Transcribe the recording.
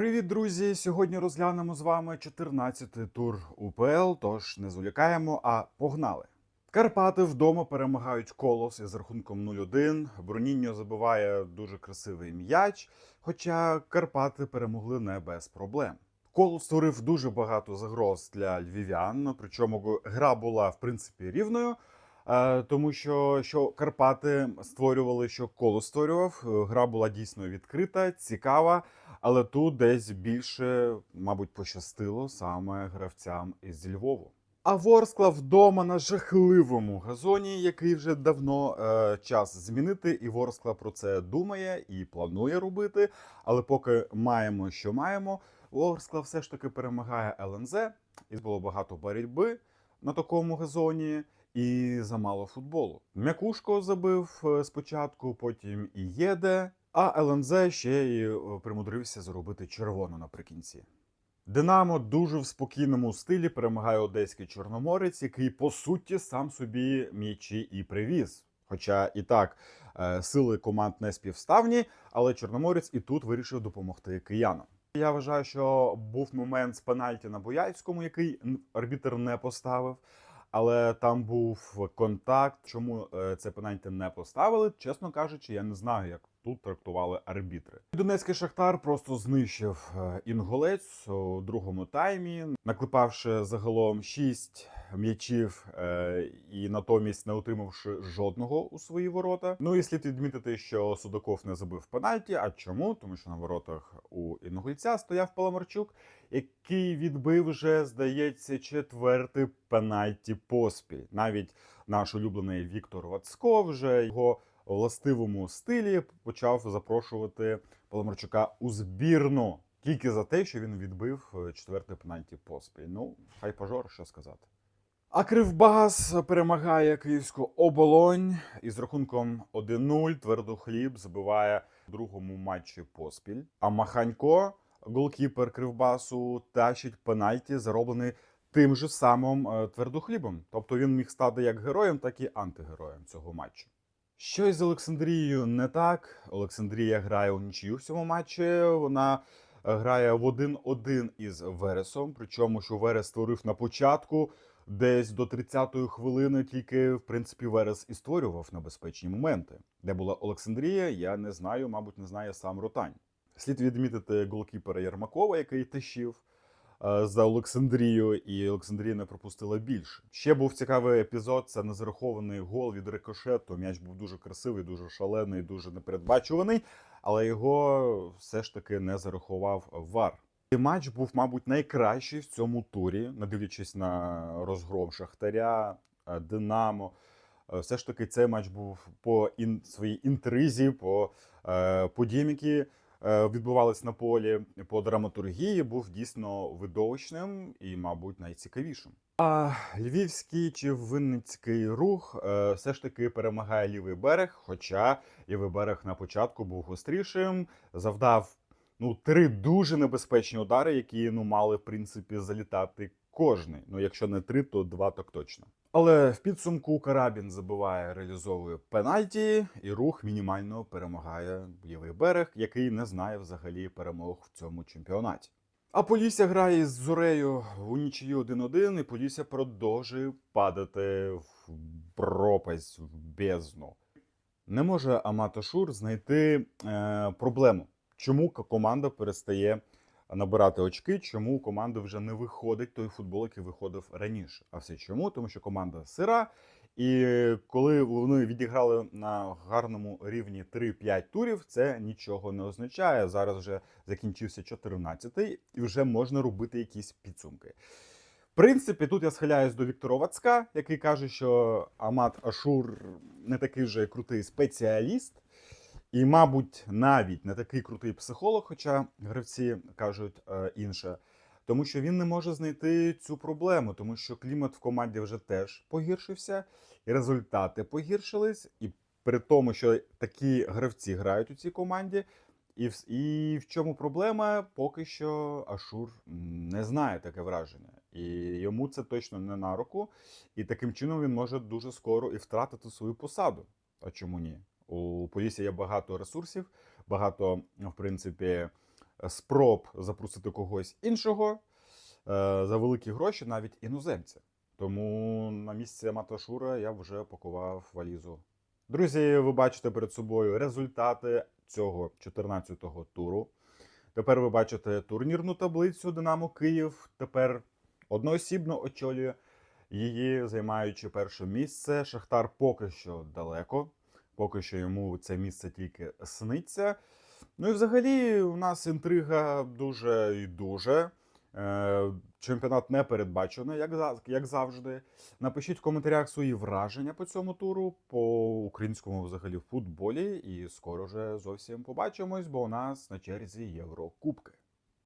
Привіт, друзі! Сьогодні розглянемо з вами 14-й тур УПЛ. Тож не зволікаємо, а погнали. Карпати вдома перемагають колос із рахунком 0-1. Броніньо забиває дуже красивий м'яч. Хоча Карпати перемогли не без проблем. Колос створив дуже багато загроз для львів'ян. Причому гра була в принципі рівною. Е, Тому що, що Карпати створювали, що коло створював. Е, Гра була дійсно відкрита, цікава, але тут десь більше, мабуть, пощастило саме гравцям із Львову. А Ворскла вдома на жахливому газоні, який вже давно е, час змінити, і Ворскла про це думає і планує робити. Але поки маємо, що маємо, Ворскла все ж таки перемагає ЛНЗ, і було багато боротьби на такому газоні і замало футболу. М'якушко забив е, спочатку, потім і Єде, а ЛНЗ ще й е, примудрився заробити червону наприкінці. Динамо дуже в спокійному стилі перемагає одеський чорноморець, який по суті сам собі м'ячі і привіз. Хоча і так е, сили команд не співставні, але Чорноморець і тут вирішив допомогти киянам. Я вважаю, що був момент з пенальті на Бояцькому, який арбітр не поставив. Але там був контакт. Чому е, це пенальті не поставили? Чесно кажучи, я не знаю, як тут трактували арбітри. Донецький шахтар просто знищив е, інголець у другому таймі, наклепавши загалом шість м'ячів е, і натомість не отримавши жодного у свої ворота. Ну і слід відмітити, що Судаков не забив пенальті. А чому? Тому що на воротах у інгульця стояв Паламарчук, який відбив вже, здається, четвертий пенальті поспіль. Навіть наш улюблений Віктор Вацко вже його властивому стилі почав запрошувати Паламарчука у збірну тільки за те, що він відбив е, четвертий пенальті поспіль. Ну, хай пожор, що сказати. А Кривбас перемагає київську оболонь із рахунком 1-0. Твердохліб забиває в другому матчі поспіль. А Маханько, голкіпер Кривбасу, тащить пенальті, зароблений тим же самим е, твердохлібом. Тобто він міг стати як героєм, так і антигероєм цього матчу. Щось з Олександрією не так. Олександрія грає у нічию в цьому матчі. Вона е, грає в 1-1 із Вересом. Причому, що Верес створив на початку, десь до 30-ї хвилини, тільки в принципі Верес і створював небезпечні моменти. Де була Олександрія, я не знаю, мабуть, не знає сам Ротань. Слід відмітити голкіпера Єрмакова, який тащив е, за Олександрію, і Олександрія не пропустила більше. Ще був цікавий епізод. Це незарахований гол від рикошету. М'яч був дуже красивий, дуже шалений, дуже непередбачуваний, але його все ж таки не зарахував ВАР. Матч був, мабуть, найкращий в цьому турі, не дивлячись на розгром Шахтаря, е, Динамо. Е, Все ж таки, цей матч був по ін... своїй інтризі, по е, подіям, які е, відбувались на полі, по драматургії, був дійсно видовищним і, мабуть, найцікавішим. А львівський чи винницький рух е, все ж таки перемагає лівий берег. Хоча лівий берег на початку був гострішим, завдав ну три дуже небезпечні удари, які ну мали в принципі залітати кожний. Ну якщо не три, то два так точно. Але в підсумку Карабін забиває, реалізовує пенальті, і рух мінімально перемагає лівий берег, який не знає взагалі перемог в цьому чемпіонаті. А Полісся грає з Зорею у нічию 1-1, і Полісся продовжує падати в пропасть, в бездну. Не може Амато Шур знайти е, проблему, чому команда перестає набирати очки, чому у команди вже не виходить той футбол, який виходив раніше. А все чому? Тому що команда сира. І коли вони відіграли на гарному рівні 3-5 турів, це нічого не означає. Зараз вже закінчився 14-й, і вже можна робити якісь підсумки. В принципі, тут я схиляюсь до Віктора Вацка, який каже, що Амат Ашур не такий вже крутий спеціаліст, і, мабуть, навіть не такий крутий психолог, хоча гравці кажуть е, інше. Тому що він не може знайти цю проблему, тому що клімат в команді вже теж погіршився, і результати погіршились. І при тому, що такі гравці грають у цій команді, і в, і в чому проблема? Поки що Ашур не знає таке враження. І йому це точно не на руку. І таким чином він може дуже скоро і втратити свою посаду. А чому ні? У Полісі є багато ресурсів, багато, в принципі, спроб запросити когось іншого е, за великі гроші, навіть іноземця. Тому на місці Маташура я вже пакував валізу. Друзі, ви бачите перед собою результати цього 14-го туру. Тепер ви бачите турнірну таблицю Динамо Київ. Тепер одноосібно очолює її, займаючи перше місце. Шахтар поки що далеко, поки що йому це місце тільки сниться. Ну і взагалі у нас інтрига дуже і дуже. Е, Чемпіонат не передбачений, як, як завжди. Напишіть в коментарях свої враження по цьому туру, по українському взагалі футболі. І скоро вже зовсім побачимось, бо у нас на черзі Єврокубки.